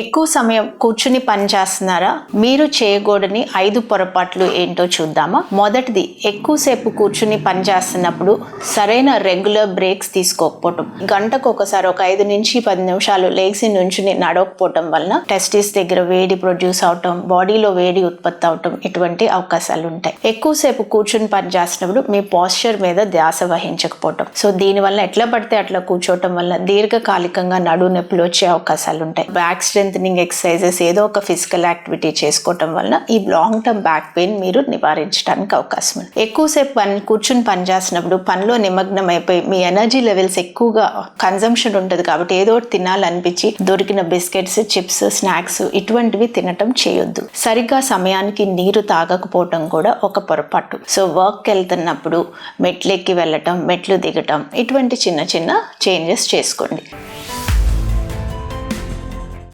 ఎక్కువ సమయం కూర్చుని పని చేస్తున్నారా? మీరు చేయకూడని ఐదు పొరపాట్లు ఏంటో చూద్దామా? మొదటిది ఎక్కువసేపు కూర్చుని పని చేస్తున్నప్పుడు సరైన రెగ్యులర్ బ్రేక్స్ తీసుకోకపోవటం. గంటకు ఒకసారి ఒక ఐదు నుంచి పది నిమిషాలు లేచి నుంచుని నడవకపోవటం వలన టెస్టిస్ దగ్గర వేడి ప్రొడ్యూస్ అవటం బాడీలో వేడి ఉత్పత్తి అవటం ఇటువంటి అవకాశాలు ఉంటాయి. ఎక్కువసేపు కూర్చుని పని చేస్తున్నప్పుడు మీ పాస్చర్ మీద ధ్యాస వహించకపోవటం. సో దీనివల్ల ఎట్లా పడితే అట్లా కూర్చోవటం వల్ల దీర్ఘకాలికంగా నడువు నొప్పులు వచ్చే అవకాశాలు ఉంటాయి. బ్యాక్ స్ట్రెంథనింగ్ ఎక్సర్సైజెస్ ఏదో ఒక ఫిజికల్ యాక్టివిటీ చేసుకోవటం వలన ఈ లాంగ్ టర్మ్ బ్యాక్ పెయిన్ మీరు నివారించడానికి అవకాశం ఉంది. ఎక్కువసేపు పని కూర్చుని పని చేసినప్పుడు పనిలో నిమగ్నం అయిపోయి మీ ఎనర్జీ లెవెల్స్ ఎక్కువగా కన్జంప్షన్ ఉంటుంది కాబట్టి ఏదో ఒకటి తినాలనిపించి దొరికిన బిస్కెట్స్ చిప్స్ స్నాక్స్ ఇటువంటివి తినటం చేయొద్దు. సరిగ్గా సమయానికి నీరు తాగకపోవటం కూడా ఒక పొరపాటు. సో వర్క్కి వెళ్తున్నప్పుడు మెట్లెక్కి వెళ్ళటం మెట్లు దిగటం ఇటువంటి చిన్న చిన్న చేంజెస్ చేసుకోండి.